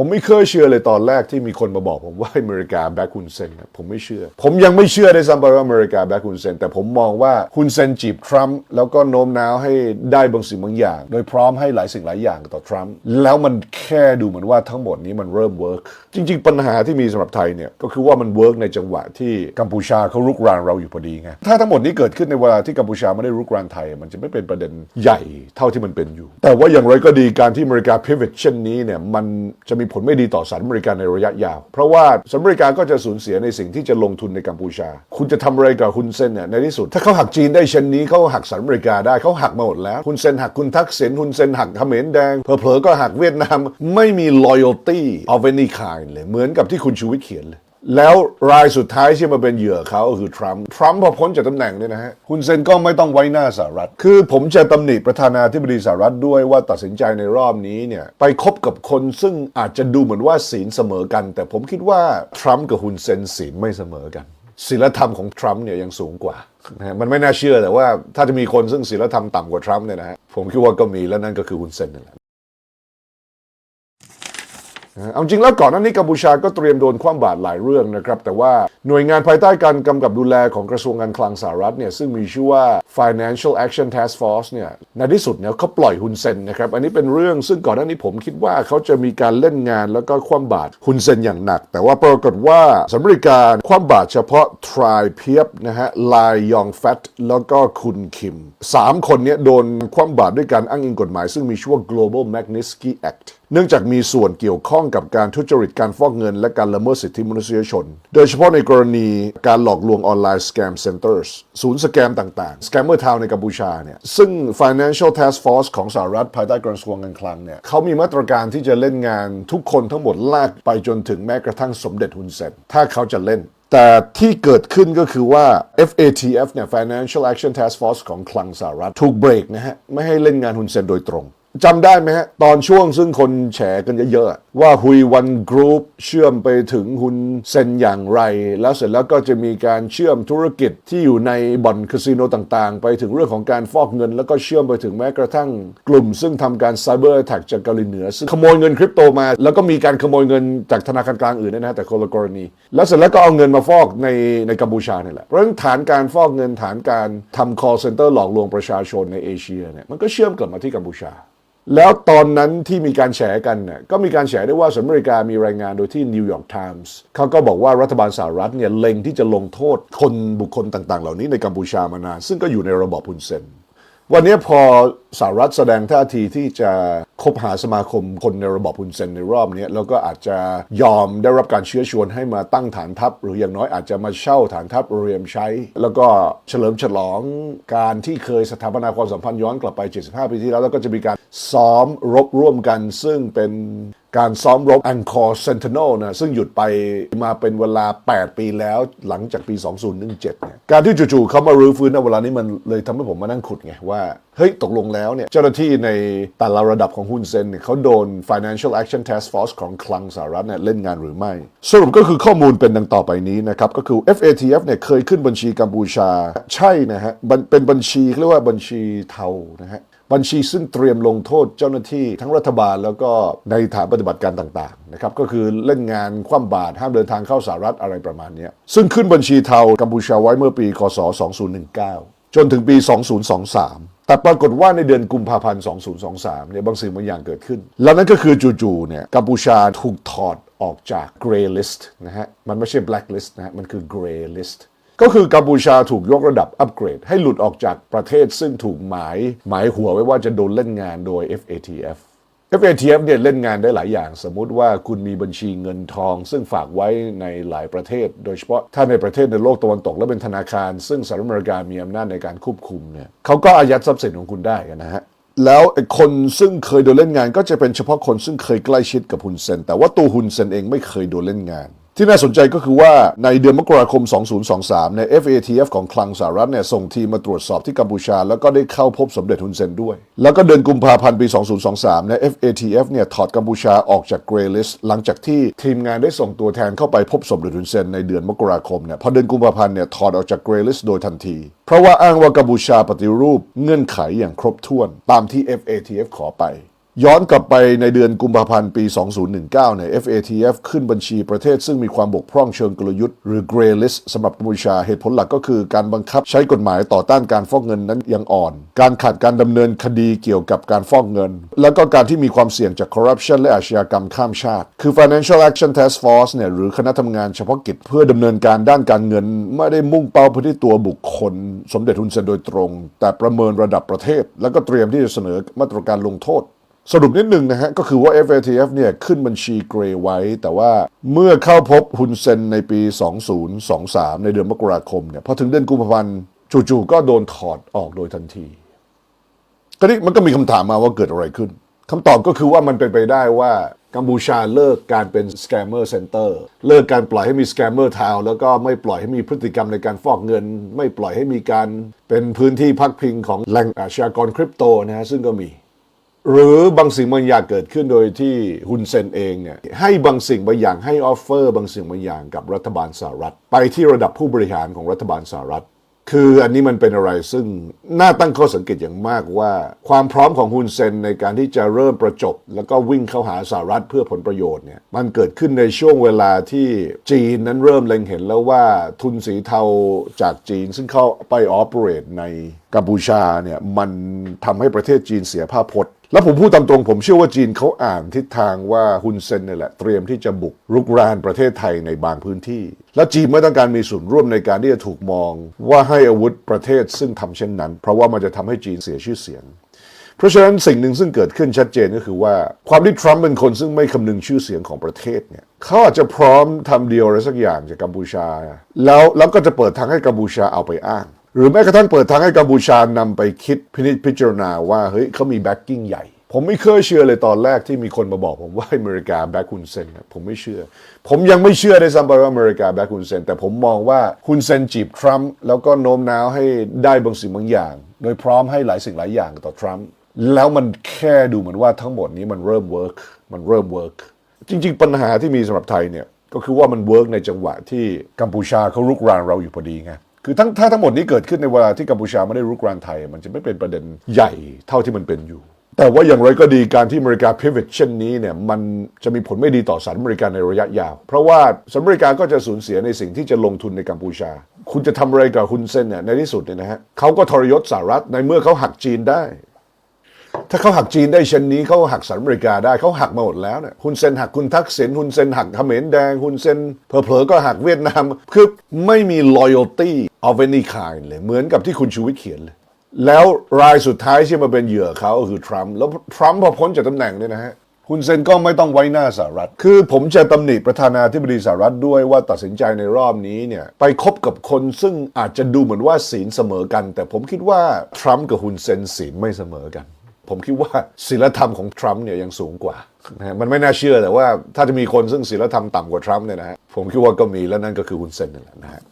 ผมไม่เคยเชื่อเลยตอนแรกที่มีคนมาบอกผมว่าอเมริกาแบ็กฮุนเซนผมไม่เชื่อ ผมยังไม่เชื่อได้ซ้ำไปว่าอเมริกาแบ็กฮุนเซนแต่ผมมองว่าฮุนเซนจีบทรัมป์แล้วก็โน้มน้าวให้ได้บางสิ่งบางอย่าง โดยพร้อมให้หลายสิ่งหลายอย่างต่อทรัมป์แล้วมันแค่ดูเหมือนว่าทั้งหมดนี้มันเริ่มเวิร์กจริง ๆ ปัญหาที่มีสำหรับไทยเนี่ยก็คือว่ามันเวิร์กในจังหวะที่กัมพูชาเขารุกรานเราอยู่พอดีไงถ้าทั้งหมดนี้เกิดขึ้นในเวลาที่กัมพูชาไม่ได้รุกรานไทย มันจะไม่เป็นประเด็นใหญ่เท่าที่มันเป็นอยู่ แต่ว่าอย่างไรก็ดีการที่อเมริกา pivot เช่นนี้เนี่ยมันจะมีผลไม่ดีต่อสหรัฐอเมริกาในระยะยาว เพราะว่าสหรัฐอเมริกาก็จะสูญเสียในสิ่งที่จะลงทุนในกัมพูชา คุณจะทำอะไรกับฮุนเซนเนี่ยในที่สุด ถ้าเขาหักจีนได้เช่นนี้เขาหักสหรัฐอเมริกาได้เขาหักมาหมดแล้วฮุนเซนหักคุณทักษิณฮุนเซนหักเขมรแดงเผลอๆก็หักเวียดนามไม่มี loyalty of any kind เลยเหมือนกับที่คุณชูวิทย์เขียนเลย แล้วรายสุดท้ายที่มาเป็นเหยื่อเขาก็คือทรัมป์ ทรัมป์พอพ้นจากตำแหน่งเนี่ยนะฮะ คุณเซนก็ไม่ต้องไว้หน้าสหรัฐ คือผมจะตำหนิประธานาธิบดีสหรัฐด้วยว่าตัดสินใจในรอบนี้เนี่ย ไปคบกับคนซึ่งอาจจะดูเหมือนว่าศีลเสมอกัน แต่ผมคิดว่าทรัมป์กับฮุนเซนศีลไม่เสมอกันศีลธรรมของทรัมป์เนี่ยยังสูงกว่านะมันไม่น่าเชื่อแต่ว่าถ้าจะมีคนซึ่งศีลธรรมต่ำกว่าทรัมป์เนี่ยนะฮะผมคิดว่าก็มีและนั่นก็คือฮุนเซนนั่นแหละ เอาจริงแล้วก่อนหน้านี้กัมพูชาก็เตรียมโดนคว่ำบาตรหลายเรื่องนะครับ แต่ว่าหน่วยงานภายใต้การกำกับดูแลของกระทรวงการคลังสหรัฐเนี่ยซึ่งมีชื่อว่า Financial Action Task Force เนี่ยในที่สุดเนี่ยเขาปล่อยฮุนเซนนะครับอันนี้เป็นเรื่องซึ่งก่อนหน้านี้ผมคิดว่าเขาจะมีการเล่นงานแล้วก็คว่ำบาตรฮุนเซนอย่างหนัก แต่ว่าปรากฏว่าสหรัฐอเมริกาคว่ำบาตรเฉพาะทรายเพียบนะฮะลายยองแฟตแล้วก็คุณคิมสามคนเนี้โดนคว่ำบาตรด้วยการอ้างอิงกฎหมาย ซึ่งมีชื่อว่า Global Magnitsky Act เนื่องจากมีส่วนเกี่ยวข้องกับการทุจริตการฟอกเงิน และการละเมิดสิทธิมนุษยชน โดยเฉพาะในกรณีการหลอกลวงออนไลน์ scam centers ศูนย์สแกมต่างๆ scammer town ในกัมพูชาเนี่ยซึ่ง financial task force ของสหรัฐภายใต้กระทรวงการคลังเนี่ยเขามีมาตรการที่จะเล่นงานทุกคนทั้งหมดลากไปจนถึงแม้กระทั่งสมเด็จฮุนเซนถ้าเขาจะเล่นแต่ที่เกิดขึ้นก็คือว่า FATF เนี่ย Financial Action Task Force ของคลังสหรัฐถูกเบรกนะฮะ ไม่ให้เล่นงานฮุนเซนโดยตรง จำได้ไหมฮะ ตอนช่วงซึ่งคนแฉกันเยอะๆ ว่าฮุยวันกรุ๊ปเชื่อมไปถึงฮุนเซนอย่างไร แล้วเสร็จแล้วก็จะมีการเชื่อมธุรกิจที่อยู่ในบ่อนคาสิโนต่างๆ ไปถึงเรื่องของการฟอกเงิน แล้วก็เชื่อมไปถึงแม้กระทั่งกลุ่ม ซึ่งทำการไซเบอร์แท็กจากเกาหลีเหนือ ซึ่งขโมยเงินคริปโตมา แล้วก็มีการขโมยเงินจากธนาคารกลางอื่นด้วยนะแต่คนละกรณี แล้วเสร็จแล้วก็เอาเงินมาฟอกในในกัมพูชาเนี่ยแหละเพราะฉะนั้นฐานการฟอกเงินฐานการทำ call center หลอกลวงประชาชนในเอเชียเนี่ยมันก็เชื่อมกลับมาที่กัมพูชา แล้วตอนนั้นที่มีการแฉกันเนี่ยก็มีการแฉได้ว่าสหรัฐอเมริกามีรายงานโดยที่นิวยอร์กไทมส์เขาก็บอกว่ารัฐบาลสหรัฐเนี่ยเล็งที่จะลงโทษคนบุคคลต่างๆ เหล่านี้ในกัมพูชามานานซึ่งก็อยู่ในระบอบฮุนเซนวันนี้พอสหรัฐแสดงท่าทีที่จะคบหาสมาคมคนในระบอบฮุนเซนในรอบนี้แล้วก็อาจจะยอมได้รับการเชื้อชวนให้มาตั้งฐานทัพ หรืออย่างน้อยอาจจะมาเช่าฐานทัพเรียมใช้ แล้วก็เฉลิมฉลองการที่เคยสถาปนาความสัมพันธ์ย้อนกลับไป 75 ปีที่แล้วแล้วก็จะมีการซ้อมรบร่วมกันซึ่งเป็นการซ้อมรบ Angkor Sentinel นะซึ่งหยุดไปมาเป็นเวลา 8 ปีแล้วหลังจากปี 2017เนี่ยการที่จู่ๆเขามารื้อฟื้นในเวลานี้มันเลยทำให้ผมมานั่งขุดไงว่า เฮ้ย ตกลงแล้วเนี่ย เจ้าหน้าที่ในแต่ละระดับของฮุนเซนเนี่ยเขาโดน Financial Action Task Force ของคลังสหรัฐเนี่ยเล่นงานหรือไม่ สรุปก็คือข้อมูลเป็นดังต่อไปนี้นะครับ ก็คือ FATF เนี่ยเคยขึ้นบัญชีกัมพูชา ใช่นะฮะเป็นบัญชีเรียกว่าบัญชีเทานะฮะ บัญชีซึ่งเตรียมลงโทษเจ้าหน้าที่ทั้งรัฐบาลแล้วก็ในฐานปฏิบัติการต่างๆนะครับก็คือเล่นงานคว่ำบาตรห้ามเดินทางเข้าสหรัฐอะไรประมาณนี้ซึ่งขึ้นบัญชีเทากัมพูชาไว้เมื่อปีคศ 2019 จนถึงปี 2023แต่ปรากฏว่าในเดือนกุมภาพันธ์ 2023 เนี่ยบางสิ่งบางอย่างเกิดขึ้น แล้วนั่นก็คือจู่ๆ เนี่ยกัมพูชาถูกถอดออกจาก Grey List นะฮะ มันไม่ใช่ Black List นะฮะ มันคือ Grey List ก็คือกัมพูชาถูกยกระดับอัปเกรด ให้หลุดออกจากประเทศซึ่งถูกหมาย หมายหัวไว้ว่าจะโดนเล่นงานโดย FATF FATF เนี่ยเล่นงานได้หลายอย่าง สมมุติว่าคุณมีบัญชีเงินทอง ซึ่งฝากไว้ในหลายประเทศ โดยเฉพาะถ้าในประเทศในโลกตะวันตกและเป็นธนาคาร ซึ่งสหรัฐอเมริกามีอำนาจในการควบคุมเนี่ยเขาก็อายัดทรัพย์สินของคุณได้นะฮะแล้วไอ้คนซึ่งเคยโดนเล่นงานก็จะเป็นเฉพาะคนซึ่งเคยใกล้ชิดกับฮุนเซนแต่ว่าตัวฮุนเซนเองไม่เคยโดนเล่นงาน ที่น่าสนใจก็คือว่าในเดือนมกราคม 2023เนี่ย FATF ของคลังสหรัฐเนี่ยส่งทีมมาตรวจสอบที่กัมพูชา แล้วก็ได้เข้าพบสมเด็จฮุนเซนด้วย แล้วก็เดือนกุมภาพันธ์ปี 2023เนี่ย FATF เนี่ยถอดกัมพูชาออกจาก Grey List หลังจากที่ทีมงานได้ส่งตัวแทนเข้าไปพบสมเด็จฮุนเซนในเดือนมกราคมเนี่ยพอเดือนกุมภาพันธ์เนี่ยถอดออกจาก Grey List โดยทันที เพราะว่าอ้างว่ากัมพูชาปฏิรูปเงื่อนไขอย่างครบถ้วน ตามที่ FATF ขอไป ย้อนกลับไปในเดือนกุมภาพันธ์ปี 2019 เนี่ย FATF ขึ้นบัญชีประเทศซึ่งมีความบกพร่องเชิงกลยุทธ์ หรือ Grey List สำหรับกัมพูชาเหตุผลหลักก็คือการบังคับใช้กฎหมายต่อต้านการฟอกเงินนั้นยังอ่อน การขาดการดำเนินคดีเกี่ยวกับการฟอกเงิน แล้วก็การที่มีความเสี่ยงจาก corruption และอาชญากรรมข้ามชาติ คือ Financial Action Task Force เนี่ยหรือคณะทำงานเฉพาะกิจเพื่อดำเนินการด้านการเงิน ไม่ได้มุ่งเป้าไปที่ตัวบุคคล สมเด็จฮุนเซนโดยตรง แต่ประเมินระดับประเทศ แล้วก็เตรียมที่จะเสนอมาตรการลงโทษ สรุปนิดหนึ่งนะฮะ ก็คือว่า FATF เนี่ยขึ้นบัญชีเกรย์ไว้ แต่ว่าเมื่อเข้าพบฮุนเซนในปี 2023 ในเดือนมกราคมเนี่ยพอถึงเดือนกุมภาพันธ์จู่ๆก็โดนถอดออกโดยทันทีก็นี่มันก็มีคำถามมาว่าเกิดอะไรขึ้นคำตอบก็คือว่ามันเป็นไปได้ว่ากัมพูชาเลิกการเป็น scammer center เตอร์เลิกการปล่อยให้มี scammer town แล้วก็ไม่ปล่อยให้มีพฤติกรรมในการฟอกเงิน ไม่ปล่อยให้มีการเป็นพื้นที่พักพิงของแหล่งอาชญากรคริปโตนะฮะซึ่งก็มี หรือบางสิ่งบางอย่างเกิดขึ้นโดยที่ฮุนเซนเองเนี่ยให้บางสิ่งบางอย่างให้ออฟเฟอร์บางสิ่งบางอย่างกับรัฐบาลสหรัฐ ไปที่ระดับผู้บริหารของรัฐบาลสหรัฐ คืออันนี้มันเป็นอะไรซึ่งน่าตั้งข้อสังเกตอย่างมากว่า ความพร้อมของฮุนเซนในการที่จะเริ่มประจบ แล้วก็วิ่งเข้าหาสหรัฐเพื่อผลประโยชน์เนี่ยมันเกิดขึ้นในช่วงเวลาที่จีนนั้นเริ่มเล็งเห็นแล้วว่าทุนสีเทาจากจีนซึ่งเข้าไปออเปเรตในกัมพูชาเนี่ยมันทำให้ประเทศจีนเสียภาพพจน์ แล้วผมพูดตามตรงผมเชื่อว่าจีนเขาอ่านทิศทางว่าฮุนเซนนี่แหละเตรียมที่จะบุกรุกรานประเทศไทยในบางพื้นที่ และจีนไม่ต้องการมีส่วนร่วมในการที่จะถูกมอง ว่าให้อาวุธประเทศซึ่งทำเช่นนั้น เพราะว่ามันจะทำให้จีนเสียชื่อเสียงเพราะฉะนั้นสิ่งหนึ่งซึ่งเกิดขึ้นชัดเจนก็คือว่า ความที่ทรัมป์เป็นคนซึ่งไม่คำนึงชื่อเสียงของประเทศเนี่ยเขาอาจจะพร้อมทำเดียวอะไรสักอย่างจากกัมพูชา แล้วแล้วก็จะเปิดทางให้กัมพูชาเอาไปอ้าง หรือแม้กระทั่งเปิดทางให้กัมพูชานำไปคิดพินิจพิจารณาว่าเฮ้ยเขามีแบ็กกิ้งใหญ่ ผมไม่เคยเชื่อเลยตอนแรกที่มีคนมาบอกผมว่าอเมริกาแบ็กฮุนเซนผมไม่เชื่อ ผมยังไม่เชื่อได้ซ้ำไปว่าอเมริกาแบ็กฮุนเซนแต่ผมมองว่าฮุนเซนจีบทรัมป์แล้วก็โน้มน้าวให้ได้บางสิ่งบางอย่าง โดยพร้อมให้หลายสิ่งหลายอย่างต่อทรัมป์แล้วมันแค่ดูเหมือนว่าทั้งหมดนี้มันเริ่มเวิร์กมันเริ่มเวิร์กจริง ๆ ปัญหาที่มีสำหรับไทยเนี่ยก็คือว่ามันเวิร์กในจังหวะที่กัมพูชาเขารุกรานเราอยู่พอดีไง คือทั้งถ้าทั้งหมดนี้เกิดขึ้นในเวลาที่กัมพูชาไม่ได้รุกรานไทย มันจะไม่เป็นประเด็นใหญ่เท่าที่มันเป็นอยู่ แต่ว่าอย่างไรก็ดีการที่อเมริกาพิเวทเช่นนี้เนี่ยมันจะมีผลไม่ดีต่อสหรัฐอเมริกาในระยะยาว เพราะว่าสหรัฐอเมริกาก็จะสูญเสียในสิ่งที่จะลงทุนในกัมพูชา คุณจะทำอะไรกับฮุนเซนเนี่ยในที่สุดเนี่ยนะฮะเขาก็ทรยศสหรัฐในเมื่อเขาหักจีนได้ ถ้าเขาหักจีนได้เช่นนี้เขาหักสหรัฐอเมริกาได้เขาหักมาหมดแล้วเนี่ยฮุนเซนหักคุณทักษิณฮุนเซนหักเขมรแดงฮุนเซนเผลอๆก็หักเวียดนามคือไม่มี loyalty of any kind เลยเหมือนกับที่คุณชูวิทย์เขียนเลยแล้วรายสุดท้ายที่มาเป็นเหยื่อเขาก็คือทรัมป์แล้วทรัมป์พอพ้นจากตำแหน่งเนี่ยนะฮะฮุนเซนก็ไม่ต้องไว้หน้าสหรัฐ คือผมจะตำหนิประธานาธิบดีสหรัฐด้วยว่าตัดสินใจในรอบนี้เนี่ยไปคบกับคนซึ่งอาจจะดูเหมือนว่าศีลเสมอกัน แต่ผมคิดว่าทรัมป์กับฮุนเซนศีลไม่เสมอกัน ผมคิดว่าศีลธรรมของทรัมป์เนี่ยยังสูงกว่านะมันไม่น่าเชื่อแต่ว่าถ้าจะมีคนซึ่งศีลธรรมต่ำกว่าทรัมป์เนี่ยนะฮะผมคิดว่าก็มีแล้วนั่นก็คือคุณเซนนั่นแหละนะฮะ